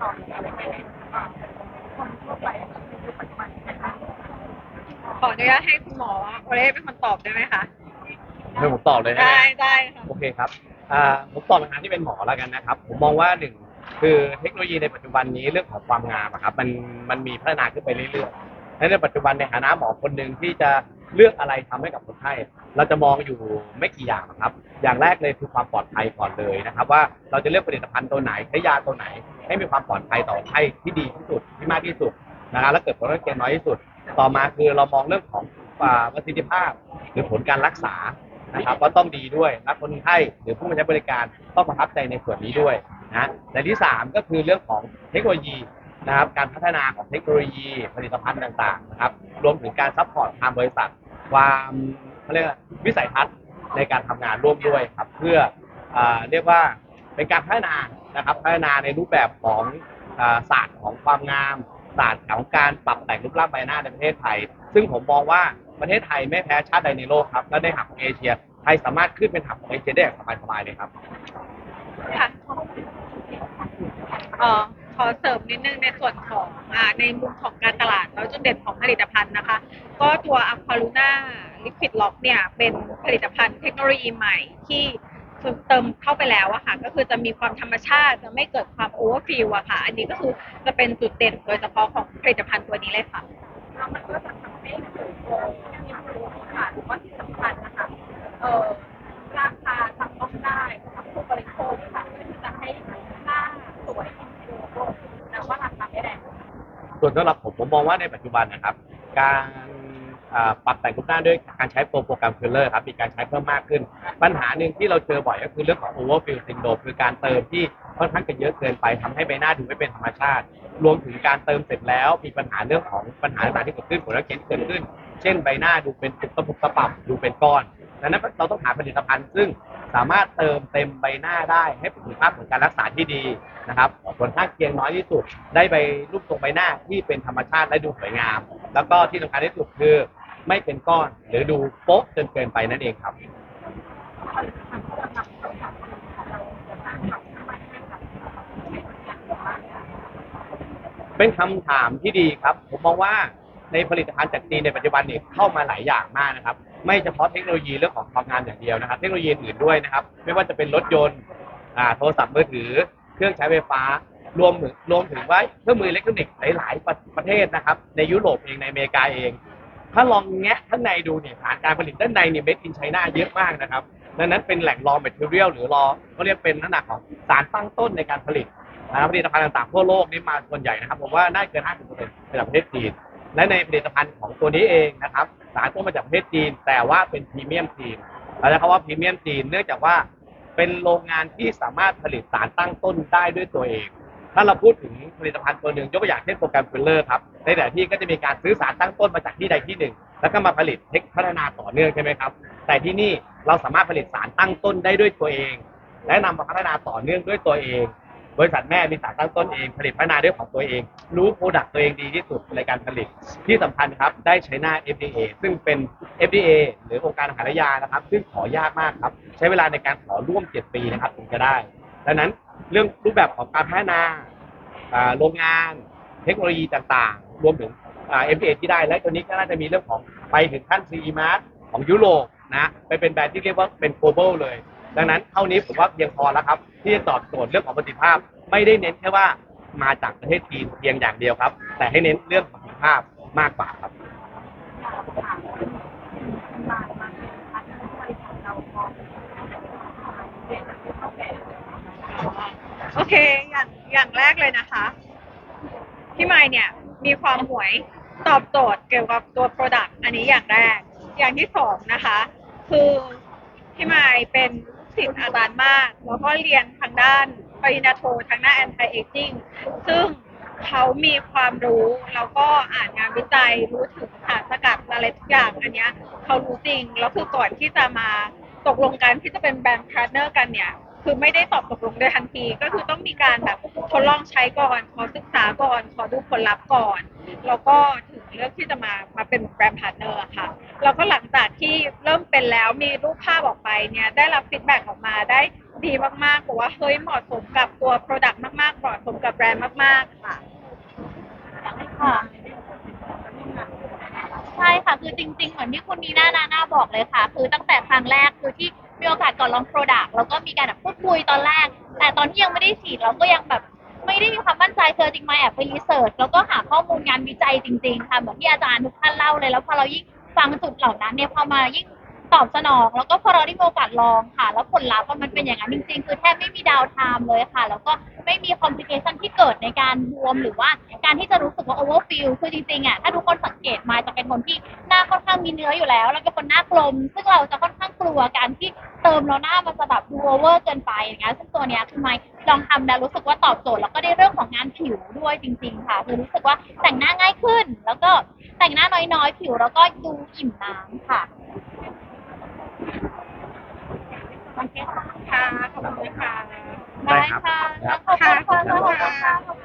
ตอบอะไรให้คนทั่วไปในปัจจุบันนะคะขออนุญาตให้คุณหมอโอเล่เป็นคนตอบได้ไหมคะให้ผมตอบเลยนะได้ได้ค่ะโอเคครับอ่าผมตอบในฐานะที่เป็นหมอแล้วกันนะครับ ผมมองว่าหนึ่งคือเทคโนโลยีในปัจจุบันนี้เรื่องของความงามอะครับมันมันมีพัฒนาขึ้นไปเรื่อยๆและในปัจจุบันในฐานะหมอคนหนึ่งที่จะ เลือกอะไรทำให้กับคนไข้เราจะมองอยู่ไม่กี่อย่างนะครับ อย่างแรกเลยคือความปลอดภัยก่อนเลยนะครับ ว่าเราจะเลือกผลิตภัณฑ์ตัวไหนใช้ยาตัวไหน ให้มีความปลอดภัยต่อคนไข้ที่ดีที่สุดที่มากที่สุดนะครับและเกิดผลข้างเคียงน้อยที่สุด ต่อมาคือเรามองเรื่องของประสิทธิภาพ หรือผลการรักษานะครับก็ต้องดีด้วยและคนไข้หรือผู้มาใช้บริการต้องประทับใจในส่วนนี้ด้วยนะและที่สามก็คือเรื่องของเทคโนโลยี นะครับการพัฒนาของเทคโนโลยีผลิตภัณฑ์ต่างๆนะครับรวมถึงการซัพพอร์ตทางบริษัท ความเขาเรียกว่าวิสัยทัศน์ในการทำงานร่วมด้วยครับเพื่ออ่าเรียกว่าเป็นการพัฒนานะครับพัฒนาในรูปแบบของอ่าศาสตร์ของความงามศาสตร์ของการปรับแต่งรูปร่างใบหน้าในประเทศไทย ซึ่งผมมองว่าประเทศไทยไม่แพ้ชาติใดในโลกครับและในหับของเอเชียไทยสามารถขึ้นเป็นหับของเอเชียได้อย่างสบายๆเลยครับ ค่ะเอ่อ อเสริมนิดนึงในส่วนของอ่าในมุมของการตลาดแล้วจุดเด่นของผลิตภัณฑ์นะคะ ก็ตัวอัควาลูน่าลิควิดล็อกเนี่ยเป็นผลิตภัณฑ์เทคโนโลยีใหม่ที่เติมเข้าไปแล้วอะค่ะ ก็คือจะมีความธรรมชาติจะไม่เกิดความโอเวอร์ฟิลอะค่ะ อันนี้ก็คือจะเป็นจุดเด่นโดยเฉพาะของผลิตภัณฑ์ตัวนี้เลยค่ะแล้วมันก็จะทำให้เกิดโกงที่รู้ค่ะหรือว่าที่สำคัญนะคะเออราคาทำต้องได้สำหรับผู้บริโภคค่ะเพื่อที่จะให้หน้าสวยดูโกงแต่ว่าราคาไม่แรง ส่ วนสำหรับผมผมมองว่าในปัจจุบันนะครับ การอ่าปรับแต่งรูปหน้าด้วยการใช้โปรโปรแกรมฟิลเลอร์ครับมีการใช้เพิ่มมากขึ้น ปัญหาหนึ่งที่เราเจอบ่อยก็คือเรื่องของ overfill syndrome คือการเติมที่ค่อนข้างจะเยอะเกินไปทำให้ใบหน้าดูไม่เป็นธรรมชาติ รวมถึงการเติมเสร็จแล้วมีปัญหาเรื่องของปัญหาต่างๆที่เกิดขึ้นผลลัพธ์ที่เกิดขึ้น เช่นใบหน้าดูเป็นตุกตะปุกตะปับดูเป็นก้อนดังนั้นเราต้องหาผลิตภัณฑ์ซึ่งสามารถเติมเต็มใบหน้าได้ให้ประสิทธิภาพของการรักษาที่ดีนะครับผลข้างเคียงน้อยที่สุด ได้ใบรูปทรงใบหน้าที่เป็นธรรมชาติและดูสวยงาม แล้วก็ที่สำคัญที่สุดคือไม่เป็นก้อนหรือดูโป๊ะจนเกินไปนั่นเองครับเป็นคำถามที่ดีครับ ผมมองว่า ในผลิตภัณฑ์จากจีนในปัจจุบันเนี่ยเข้ามาหลายอย่างมากนะครับ ไม่เฉพาะเทคโนโลยีเรื่องของความงามอย่างเดียวนะครับ เทคโนโลยีอื่นด้วยนะครับ ไม่ว่าจะเป็นรถยนต์อ่าโทรศัพท์มือถือ เครื่องใช้ไฟฟ้ารวมถึงรวมถึงว่าเครื่องมืออิเล็กทรอนิกส์หลาย ๆ ประประเทศนะครับ ในยุโรปเองในอเมริกาเอง ถ้าลองแงะข้างในดูเนี่ยฐานการผลิตด้านในเนี่ยเมดอินไชน่าเยอะมากนะครับดังนั้นเป็นแหล่งรอ material หรือรอเขาเรียกเป็นลักษณะของสารตั้งต้นในการผลิตนะครับผลิตภัณฑ์ต่างๆทั่วโลกนี่มาส่วนใหญ่นะครับผมว่าน่าเกิน 50%เป็นจากประเทศจีน และในผลิตภัณฑ์ของตัวนี้เองนะครับสารต้นมาจากประเทศจีน แต่ว่าเป็นพรีเมียมจีนเราจะคำว่าพรีเมียมจีนเนื่องจากว่าเป็นโรงงานที่สามารถผลิตสารตั้งต้นได้ด้วยตัวเอง ถ้าเราพูดถึงผลิตภัณฑ์ตัวหนึ่งยกตัวอย่างเช่นโปรแกรมฟิลเลอร์ครับ ในแต่ที่ก็จะมีการซื้อสารตั้งต้นมาจากที่ใดที่หนึ่ง แล้วก็มาผลิตเทคพัฒนาต่อเนื่องใช่ไหมครับ แต่ที่นี่เราสามารถผลิตสารตั้งต้นได้ด้วยตัวเอง และนำมาพัฒนาต่อเนื่องด้วยตัวเอง บริษัทแม่มีสารตั้งต้นเองผลิตพัฒนาด้วยของตัวเอง รู้โปรดักต์ตัวเองดีที่สุดในการผลิต ที่สำคัญครับได้ใช้หน้า FDA ซึ่งเป็น FDA หรือองค์การอาหารและยานะครับ ซึ่งขอยากมากครับ ใช้เวลาในการขอร่วม 7 ปีนะครับถึงจะได้ ดังนั้นเรื่องรูปแบบของการพัฒนาอ่าโรงงานเทคโนโลยีต่างๆ รวมถึงอ่า MPA ที่ได้และตัวนี้ก็น่าจะมีเรื่องของไปถึงขั้น CE Mark ของยุโรปนะไปเป็นแบรนด์ที่เรียกว่าเป็น global เลย ดังนั้นเท่านี้ผมว่าเพียงพอแล้วครับ ที่จะตอบโจทย์เรื่องของประสิทธิภาพ ไม่ได้เน้นแค่ว่ามาจากประเทศจีนเพียงอย่างเดียวครับ แต่ให้เน้นเรื่องประสิทธิภาพมากกว่าครับโอเค อย่างอย่างแรกเลยนะคะ พี่ไมค์เนี่ยมีความหวยตอบโจทย์เกี่ยวกับตัว Product อันนี้อย่างแรก อย่างที่สองนะคะ คือพี่ไมค์เป็น ศิษย์อาจารย์มาก แล้วก็เรียนทางด้านปริญญาโททางด้าน anti aging ซึ่งเขามีความรู้แล้วก็อ่านงานวิจัยรู้ถึงสารสกัดอะไรทุกอย่างอันเนี้ยเขารู้จริง แล้วคือก่อนที่จะมาตกลงกันที่จะเป็นแบรนด์พาร์ทเนอร์กันเนี่ยคือไม่ได้ตอบตกลงโดยทันที ก็คือต้องมีการแบบทดลองใช้ก่อน ขอศึกษาก่อน ขอดูผลลัพธ์ก่อน แล้วก็ เลือกที่จะมามาเป็นแบรนด์พาร์ทเนอร์ค่ะแล้วก็หลังจากที่เริ่มเป็นแล้วมีรูปภาพออกไปเนี่ยได้รับฟีดแบ็กออกมาได้ดีมากๆบอกว่าเฮ้ยเหมาะสมกับตัว Product มากๆเหมาะสมกับแบรนด์มากๆค่ะค่ะใช่ค่ะคือจริง ๆ เหมือนที่คุณนีน่านาน่าบอกเลยค่ะ คือตั้งแต่ครั้งแรกคือที่มีโอกาสก่อนลองโปรดักต์แล้วก็มีการแบบพูดคุยตอนแรก แต่ตอนที่ยังไม่ได้ฉีดเราก็ยังแบบ ไม่ได้มีความมั่นใจเธอจริงไหมแอบไปรีเสิร์ชแล้วก็หาข้อมูลงานวิจัยจริง ๆ ค่ะเหมือนที่อาจารย์ทุกท่านเล่าเลยแล้วพอเรายิ่งฟังจุดเหล่านั้นเนี่ยพอมายิ่ง ตอบสนอง แล้วก็พอเราได้มีโอกาสลองค่ะ แล้วผลลัพธ์มันเป็นอย่างนั้นจริงๆ คือแทบไม่มีดาวไทม์เลยค่ะ แล้วก็ไม่มีคอมพลิเคชันที่เกิดในการบวมหรือว่าการที่จะรู้สึกว่าโอเวอร์ฟิลคือจริงๆอะถ้าทุกคนสังเกตมาจะเป็นคนที่หน้าค่อนข้างมีเนื้ออยู่แล้ว แล้วเป็นคนหน้ากลม ซึ่งเราจะค่อนข้างกลัวการที่เติมแล้วหน้ามันจะแบบดูโอเวอร์เกินไปอย่างเงี้ยซึ่งตัวเนี้ยคือไม่ลองทำแล้วรู้สึกว่าตอบโจทย์แล้วก็ได้เรื่องของงานผิวด้วยจริง ๆ ค่ะ คือรู้สึกว่าแต่งหน้าง่ายขึ้น แล้วก็แต่งหน้าน้อยๆ ผิวแล้วก็ดูอิ่มน้ำค่ะ ค่ะขอบคุณค่ะได้ค่ะขอบคุณค่ะ